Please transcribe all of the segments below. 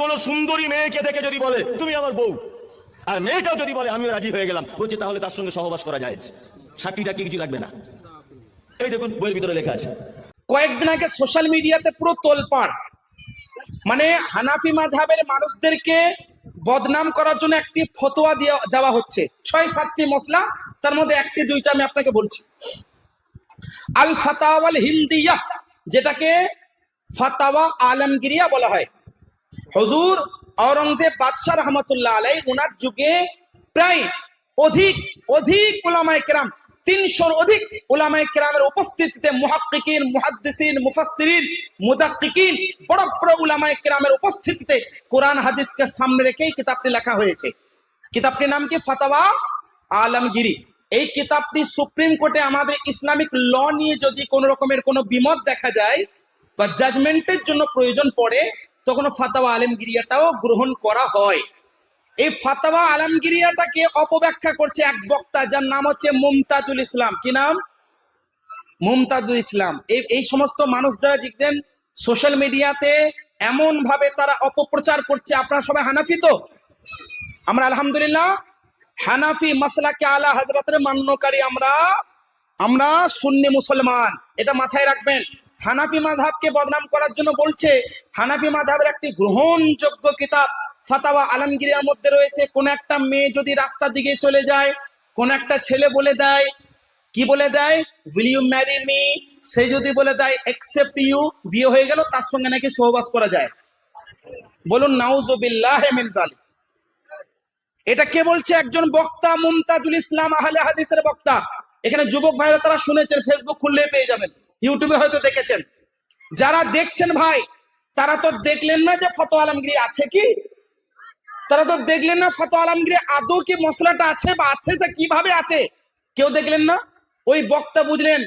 কোন সুন্দরী মেয়েকে দেখে যদি বলে, তুমি আমার বউ। আর মেয়েটাও যদি বলে, আমিও রাজি হয়ে গেলাম। বলছে, তাহলে তার সঙ্গে সহবাস করা যায়। সাক্ষীটা কি কিছু লাগবে না? এই দেখুন, বইয়ের ভিতরে লেখা আছে। কয়েকদিন আগে সোশ্যাল মিডিয়াতে পুরো তোলপাড়। মানে হানাফি মাঝহাবের মানুষদেরকে বদনাম করার জন্য একটি ফতোয়া দেওয়া দেওয়া হচ্ছে। ছয়, সাতটি মশলা তার মধ্যে একটি, দুইটা আমি আপনাকে বলছি। আল ফাতাওয়াল হিন্দিয়া, যেটাকে ফাতাওয়া আলমগিরিয়া বলা হয়। হজুর আওরঙ্গজেব বাদশাহ রহমতুল্লাহ আলাই ওনার যুগে প্রায় অধিক অধিক ওলামায় কেরাম, তিনশোর অধিক ওলামায় কেরামের উপস্থিতিতে মুহাক্কিকিন, মুহাদ্দিসিন, মুফাসসিরিন, মুদাক্কিকিন, বড় বড় ওলামায় কেরামের উপস্থিতিতে কোরআন হাদিসকে সামনে রেখেই কিতাবটি লেখা হয়েছে। কিতাবটির নাম কি? ফাতাওয়া আলমগিরি। এই কিতাবটি সুপ্রিম কোর্টে আমাদের ইসলামিক ল নিয়ে যদি কোন রকমের কোনো বিমত দেখা যায় বা জাজমেন্টের জন্য প্রয়োজন পড়ে তখন ফাতাওয়া আলমগিরিয়াটাও গ্রহণ করা হয়। এই ফাতাওয়া আলমগিরিয়াটাকে অপব্যাখ্যা করছে এক বক্তা যার নাম হচ্ছে মুমতাজুল ইসলাম। কি নাম? মুমতাজুল ইসলাম। এই এই সমস্ত মানুষরা দেখবেন সোশ্যাল মিডিয়াতে এমন ভাবে তারা অপপ্রচার করছে, আপনারা সবাই হানাফি তো? আমরা আলহামদুলিল্লাহ হানাফি মাসলাকে আলা হজরতের মান্যকারী আমরা আমরা সুন্নি মুসলমান। এটা মাথায় রাখবেন। হানাফি মাযহাবকে বদনাম করার জন্য বলছে, হানাফি মাযহাবের একটি গ্রহণযোগ্য কিতাব, ফাতাওয়া আলমগীরের মধ্যে রয়েছে। কোন একটা মেয়ে যদি রাস্তার দিকে চলে যায়, কোন একটা ছেলে বলে দেয়, কি বলে দেয়? উইল ইউ ম্যারি মি সে যদি বলে দেয় একসেপ্ট ইউ বিয়ে হয়ে গেল, তার সঙ্গে নাকি সহবাস করা যায়। বলুন নাউজুবিল্লাহ মিন জালিক এটা কে বলছে? একজন বক্তা, মুমতাজুল ইসলাম আহলে হাদিসের বক্তা। এখানে যুবক ভাইরা তারা শুনেছেন ফেসবুক খুললে পেয়ে যাবেন। ইউটিউবে হয়তো দেখেছেন। যারা দেখছেন ভাই, তারা তো দেখলেন না যে ফতো আলমগিরি আছে কি? তারা তো দেখলেন না ফতো আলমগিরি আদৌ কি মশলাটা আছে বা আছে তা কীভাবে আছে? কেউ দেখলেন না? ওই বক্তা বুঝলেন,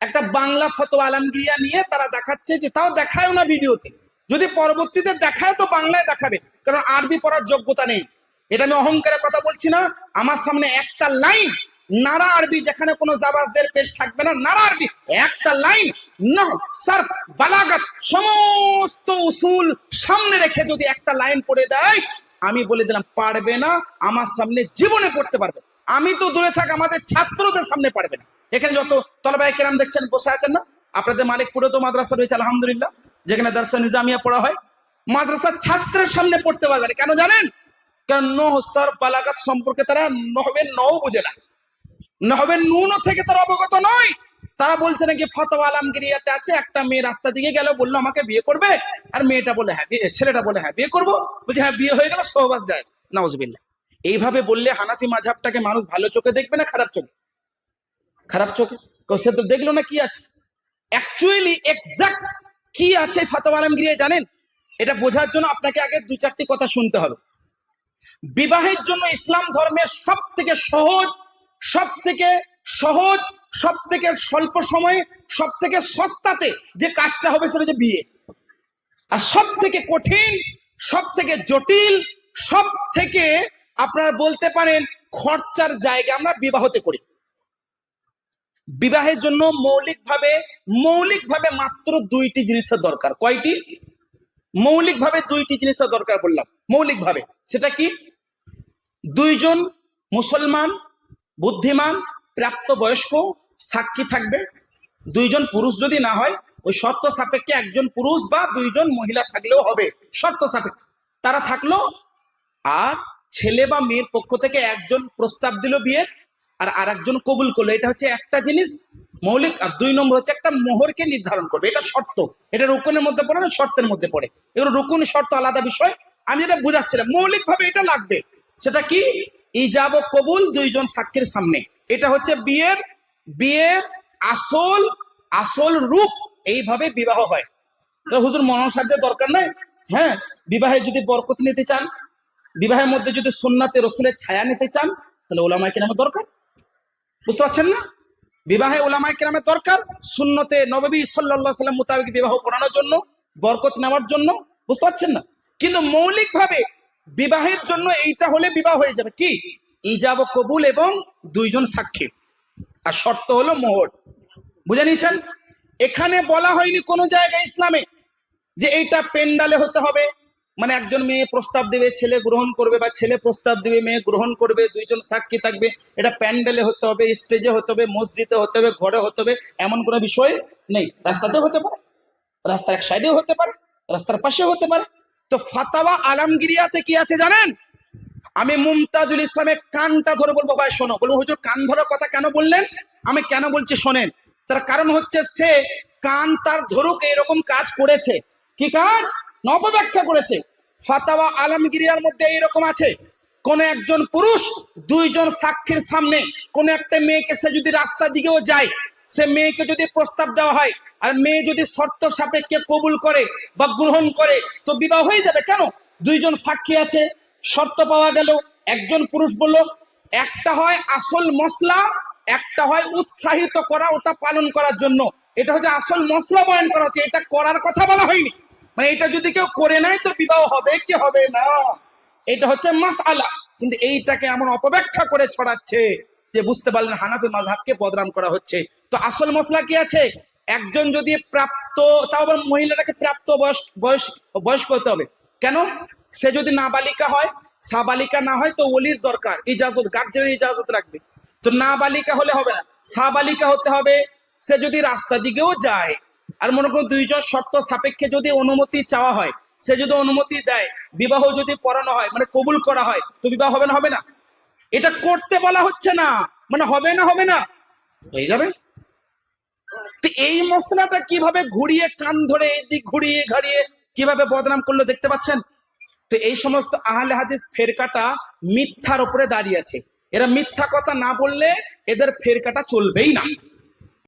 একটা বাংলা ফতো আলমগিরিয়া নিয়ে তারা দেখাচ্ছে যে তাও দেখায় না ভিডিওতে। যদি পরবর্তীতে দেখায় তো বাংলায় দেখাবে, কারণ আরবি পড়ার যোগ্যতা নেই। এটা আমি অহংকারের কথা বলছি না, আমার সামনে একটা লাইন নারা আরবি, যেখানে কোনো জাবাজদের পেশ থাকবে না নারা আরবি। একটা লাইন, না স্যার বালাগাত, সমস্ত উসুল সামনে রেখে যদি একটা লাইন পড়ে দেয়, আমি বলে দিলাম, পারবে না, আমার সামনে জীবনে পড়তে পারবে আমি তো দূরে থাক, আমাদের ছাত্রদের সামনে পারবে না। এখানে যত তলবাই কেরাম দেখছেন, বসে আছেন না? আপনাদের মালিকপুরে তো মাদ্রাসা রয়েছে, আলহামদুলিল্লাহ। যেখানে দার্সা নিজামিয়া পড়া হয়। মাদ্রাসার ছাত্রের সামনে পড়তে পারবে না। কেন জানেন? কারণ নহসার বালাগাত সম্পর্কে তারা নহবেন নও বুঝে না। নহবেন নুনও থেকে তারা অবগত নয়। তারা বলছে নাকি ফতোয়া আলমগিরিয়াতে আছে, একটা মেয়ে রাস্তা দিকে গেল, বলল, আমাকে বিয়ে করবে? আর মেয়েটা বলে হ্যাঁ বিয়ে, ছেলেটা বলে হ্যাঁ বিয়ে করব। বলছে হ্যাঁ বিয়ে হয়ে গেল, সহবাস যায় নওয়াজবিল্লাহ এইভাবে বললে হানাফি মাঝহাবটাকে মানুষ ভালো চোখে দেখবে না খারাপ চোখে? খারাপ চোখে? সে তো দেখল না কি আছে? অ্যাকচুয়ালি এক্সাক্ট কি আছে ফাতোয়া আলমগিরিয়া জানেন? এটা বোঝার জন্য আপনাকে আগে দু চারটি কথা শুনতে হবে। বিবাহের জন্য ইসলাম ধর্মের সব থেকে সহজ সব থেকে সহজ সব থেকে স্বল্প সময়ে সব থেকে সস্তাতে যে কাজটা হবে সেটা হচ্ছে বিয়ে। আর সব থেকে কঠিন সব থেকে জটিল সব থেকে আপনারা বলতে পারেন খরচার জায়গা আমরা বিবাহতে করি। বিবাহের জন্য মৌলিকভাবে মৌলিকভাবে মাত্র দুইটি জিনিসের দরকার। কয়টি? মৌলিকভাবে দুইটি জিনিসের দরকার বললাম। মৌলিকভাবে। সেটা কি? দুইজন মুসলমান বুদ্ধিমান প্রাপ্ত বয়স্ক সাক্ষী থাকবে। দুইজন পুরুষ যদি না হয়, ওই শর্ত সাপেক্ষে একজন পুরুষ বা দুইজন মহিলা থাকলেও হবে। শর্ত সাপেক্ষে। তারা থাকল, আর ছেলে বা মেয়ের পক্ষ থেকে একজন প্রস্তাব দিল বিয়ের, আর আর একজন কবুল করল। এটা হচ্ছে একটা জিনিস মৌলিক, আর দুই নম্বর হচ্ছে একটা মোহরকে নির্ধারণ করবে। এটা শর্ত। এটা রুকুনের মধ্যে পড়ে না, শর্তের মধ্যে পড়ে। এগুলো রুকুন, শর্ত আলাদা বিষয়। আমি যেটা বুঝাচ্ছিলাম মৌলিক ভাবে এটা লাগবে। সেটা কি? ইজাব কবুল দুইজন সাক্ষীর সামনে। এটা হচ্ছে বিয়ের বিয়ের আসল আসল রূপ। এইভাবে বিবাহ হয়। হুজুর মনসারদের দরকার নাই? হ্যাঁ বিবাহে যদি বরকত নিতে চান, বিবাহের মধ্যে যদি সুন্নাতে রসুলের ছায়া নিতে চান, তাহলে ওলামায় কেনামের দরকার। বুঝতে পারছেন না? বিবাহে ওলামায় কেরামের দরকার। সুন্নতে নবী সাল্লাহ সাল্লাম মোতাবেক বিবাহ করানোর জন্য, বরকত নেওয়ার জন্য। বুঝতে পারছেন না? কিন্তু মৌলিকভাবে বিবাহের জন্য এইটা হলে বিবাহ হয়ে যাবে। কি? ইজাব কবুল এবং দুইজন সাক্ষী। আর শর্ত হলো মোহর। বুঝে নিয়েছেন? এখানে বলা হয়নি কোনো জায়গায় ইসলামে যে এইটা পেন্ডালে হতে হবে। মানে একজন মেয়ে প্রস্তাব দেবে, ছেলে গ্রহণ করবে বা ছেলে প্রস্তাব দেবে, মেয়ে গ্রহণ করবে, দুইজন সাক্ষী থাকবে। এটা প্যান্ডেলে হতে হবে, স্টেজে হতে হবে, মসজিদে হতে হবে, ঘরে হতে হবে, এমন কোনো বিষয় নেই। রাস্তাতেও হতে পারে। রাস্তার এক সাইডেও হতে পারে, রাস্তার পাশেও হতে পারে। তো ফাতাওয়া আলমগিরিয়াতে কি আছে জানেন? আমি মুমতাজুল ইসলামের কানটা ধরে বলব, ভাই শোনো, বলব, হুজুর, কান ধরার কথা কেন বললেন? আমি কেন বলছি শোনেন, তার কারণ হচ্ছে সে কান তার ধরুক, এরকম কাজ করেছে। কি কাজ? নবব্যাখ্যা করেছে। ফাতাওয়া আলমগিরিয়ার মধ্যে এইরকম আছে, কোন একজন পুরুষ দুইজন সাক্ষীর সামনে, কোন একটা মেয়েকে সে যদি রাস্তা দিকেও যায়, সে মেয়েকে যদি প্রস্তাব দেওয়া হয় আর মেয়ে যদি শর্ত সাপেক্ষে কবুল করে বা গ্রহণ করে, তো বিবাহ হয়ে যাবে কেন? দুইজন সাক্ষী আছে, শর্ত পাওয়া গেল, একজন পুরুষ বলল, একটা হয় আসল মশলা, একটা হয় উৎসাহিত করা, ওটা পালন করার জন্য। এটা হচ্ছে আসল মশলা বয়ন করা হচ্ছে, এটা করার কথা বলা হয়নি। মানে এটা যদি কেউ করে নাই তো বিবাহ হবে কি হবে না? এটা হচ্ছে মাসআলা। কিন্তু এইটাকে এমন অপব্যাখ্যা করে ছড়াচ্ছে যে বুঝতে পারলেন হানাফি মাযহাবকে বদনাম করা হচ্ছে। তো আসল মশলা কি আছে? একজন যদি প্রাপ্ত, তাও আবার মহিলাটাকে প্রাপ্ত বয়স বয়স, বয়স্ক হতে হবে। কেন? সে যদি নাবালিকা হয়, সাবালিকা না হয় তো ওলির দরকার, ইজাজত গার্জেনের ইজাজত রাখবে। তো নাবালিকা হলে হবে না, সাবালিকা হতে হবে, সে যদি রাস্তা দিকেও যায়। আর মনে করুন দুইজন শর্ত সাপেক্ষে যদি অনুমতি চাওয়া হয়, সে যদি অনুমতি দেয়, বিবাহ যদি পড়ানো হয় মানে কবুল করা হয়, তো বিবাহ হবে না হবে না। এটা করতে বলা হচ্ছে না মানে হবে না হবে না। হয়ে যাবে? তো এই মশলাটা কীভাবে ঘুরিয়ে, কান ধরে, এদিক ঘুরিয়ে, ঘাড়িয়ে কীভাবে বদনাম করল দেখতে পাচ্ছেন? তো এই সমস্ত আহলে হাদিস ফেরকাটা মিথ্যার উপরে দাঁড়িয়ে আছে। এরা মিথ্যা কথা না বললে এদের ফেরকাটা চলবেই না।